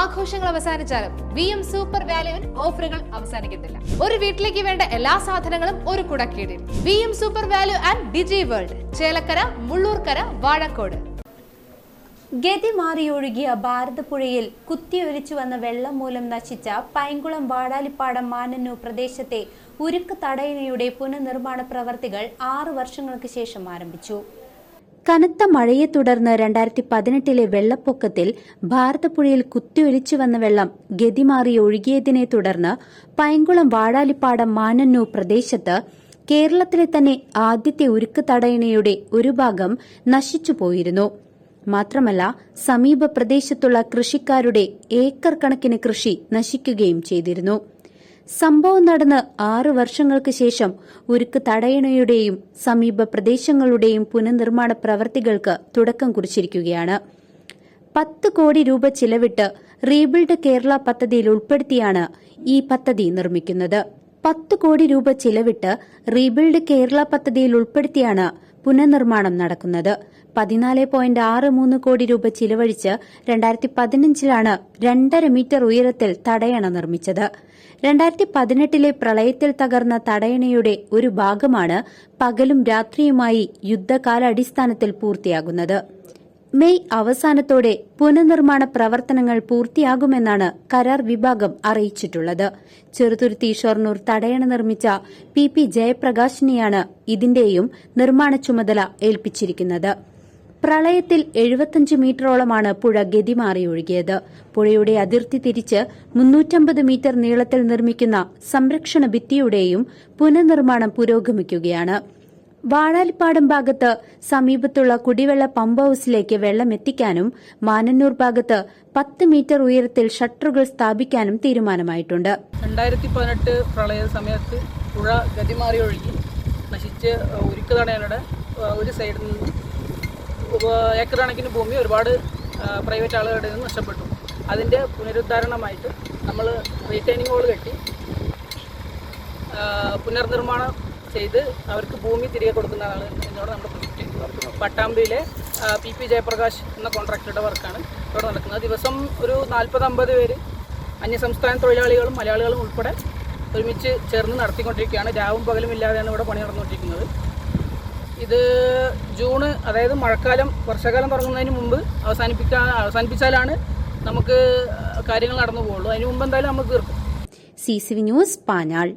ആഘോഷങ്ങൾ അവസാനിച്ചാലും V M super വാല്യുവിൽ ഓഫറുകൾ അവസാനിക്കുന്നില്ല. ഒരു വീട്ടിലേക്ക് വേണ്ട എല്ലാ സാധനങ്ങളും ഒരു കുടക്കീടിൽ. V M super value and digi world Chelakkara Mullurkara Vazhakkode. ഗതി മാറിയൊഴുകിയ ഭാരതപ്പുഴയിൽ കുത്തിയൊലിച്ചു വന്ന വെള്ളം മൂലം നശിച്ച പൈങ്കുളം വാടാലിപ്പാടം മാനന്നൂർ പ്രദേശത്തെ ഉരുക്ക് തടയണയുടെ പുനർനിർമ്മാണ പ്രവർത്തികൾ ആറു വർഷങ്ങൾക്ക് ശേഷം ആരംഭിച്ചു. കനത്ത മഴയെ തുടർന്ന് രണ്ടായിരത്തി പതിനെട്ടിലെ വെള്ളപ്പൊക്കത്തിൽ ഭാരതപ്പുഴയിൽ കുത്തിയൊലിച്ചു വന്ന വെള്ളം ഗതിമാറി ഒഴുകിയതിനെ തുടർന്ന് പൈങ്കുളം വാടാലിപ്പാടം മാനന്നൂർ പ്രദേശത്ത് കേരളത്തിലെ തന്നെ ആദ്യത്തെ ഉരുക്ക് തടയണയുടെ ഒരു ഭാഗം നശിച്ചുപോയിരുന്നു മാത്രമല്ല സമീപ പ്രദേശത്തുള്ള കൃഷിക്കാരുടെ ഏക്കർ കണക്കിന് കൃഷി നശിക്കുകയും ചെയ്തിരുന്നു. സംഭവം നടന്ന് ആറു വർഷങ്ങൾക്ക് ശേഷം ഉരുക്ക് തടയണയുടെയും സമീപ പ്രദേശങ്ങളുടെയും പുനർനിർമ്മാണ പ്രവർത്തികൾക്ക് തുടക്കം കുറിച്ചിരിക്കുകയാണ്. പത്ത് കോടി രൂപ ചിലവിട്ട് റീബിൽഡ് കേരള പദ്ധതിയിൽ ഉൾപ്പെടുത്തിയാണ് ഈ പദ്ധതി നിർമ്മിക്കുന്നത്. പത്ത് കോടി രൂപ ചിലവിട്ട് റീബിൽഡ് കേരള പദ്ധതിയിൽ ഉൾപ്പെടുത്തിയാണ് പുനർനിർമ്മാണം നടക്കുന്നത്. പതിനാല് പോയിന്റ് ആറ് മൂന്ന് കോടി രൂപ ചിലവഴിച്ച് രണ്ടായിരത്തി പതിനഞ്ചിലാണ് രണ്ടര മീറ്റർ ഉയരത്തിൽ തടയണ നിർമ്മിച്ചത്. രണ്ടായിരത്തി പതിനെട്ടിലെ പ്രളയത്തിൽ തകർന്ന തടയണയുടെ ഒരു ഭാഗമാണ് പകലും രാത്രിയുമായി യുദ്ധകാലാടിസ്ഥാനത്തിൽ പൂർത്തിയാകുന്നത്. മെയ് അവസാനത്തോടെ പുനർനിർമ്മാണ പ്രവർത്തനങ്ങൾ പൂർത്തിയാകുമെന്നാണ് കരാർ വിഭാഗം അറിയിച്ചിട്ടുള്ളത്. ചെറുതുരുത്തി ഷൊർണൂർ തടയണ നിർമ്മിച്ച പി പി ജയപ്രകാശിനെയാണ് ഇതിന്റെയും നിർമ്മാണ ചുമതല ഏൽപ്പിച്ചിരിക്കുന്നത്. പ്രളയത്തിൽ എഴുപത്തഞ്ച് മീറ്ററോളമാണ് പുഴ ഗതിമാറി ഒഴുകിയത് പുഴയുടെ അതിർത്തി തിരിച്ച് മുന്നൂറ്റമ്പത് മീറ്റർ നീളത്തിൽ നിർമ്മിക്കുന്ന സംരക്ഷണ ഭിത്തിയുടെയും പുനർനിർമ്മാണം പുരോഗമിക്കുകയാണ്. വാഴാലിപ്പാടം ഭാഗത്ത് സമീപത്തുള്ള കുടിവെള്ള പമ്പ് ഹൌസിലേക്ക് വെള്ളം എത്തിക്കാനും മാനന്നൂർ ഭാഗത്ത് പത്ത് മീറ്റർ ഉയരത്തിൽ ഷട്ടറുകൾ സ്ഥാപിക്കാനും തീരുമാനമായിട്ടുണ്ട്. രണ്ടായിരത്തി പതിനെട്ട് പ്രളയ സമയത്ത് പുഴ ഗതിമാറി ഒഴുകി. നശിച്ച് ഉരുക്ക് തടയാനുടെ ഒരു സൈഡിൽ നിന്ന് ഏക്കർ കണക്കിന് ഭൂമി ഒരുപാട് പ്രൈവറ്റ് ആളുകളുടെ നിന്ന് നഷ്ടപ്പെട്ടു. അതിന്റെ പുനരുദ്ധാരണമായിട്ട് നമ്മൾ റീറ്റൈനിങ് ഹോൾ കെട്ടി പുനർനിർമ്മാണം ചെയ്ത് അവർക്ക് ഭൂമി തിരികെ കൊടുക്കുന്നതാണ് എന്നോട് നമ്മുടെ പ്രൊജക്റ്റ് പട്ടാമ്പിയിലെ പി പി ജയപ്രകാശ് എന്ന കോൺട്രാക്ടറുടെ വർക്കാണ് ഇവിടെ നടക്കുന്നത്. ദിവസം ഒരു നാൽപ്പത് അമ്പത് പേര് അന്യസംസ്ഥാന തൊഴിലാളികളും മലയാളികളും ഉൾപ്പെടെ ഒരുമിച്ച് ചേർന്ന് നടത്തിക്കൊണ്ടിരിക്കുകയാണ്. രാവും പകലും ഇല്ലാതെയാണ് ഇവിടെ പണി നടന്നുകൊണ്ടിരിക്കുന്നത്. ഇത് ജൂണ് അതായത് മഴക്കാലം വർഷകാലം തുടങ്ങുന്നതിന് മുമ്പ് അവസാനിപ്പിക്കാൻ അവസാനിപ്പിച്ചാലാണ് നമുക്ക് കാര്യങ്ങൾ നടന്നു പോകുള്ളൂ അതിന് മുമ്പ് എന്തായാലും നമുക്ക് തീർക്കും. C C V news Panjal.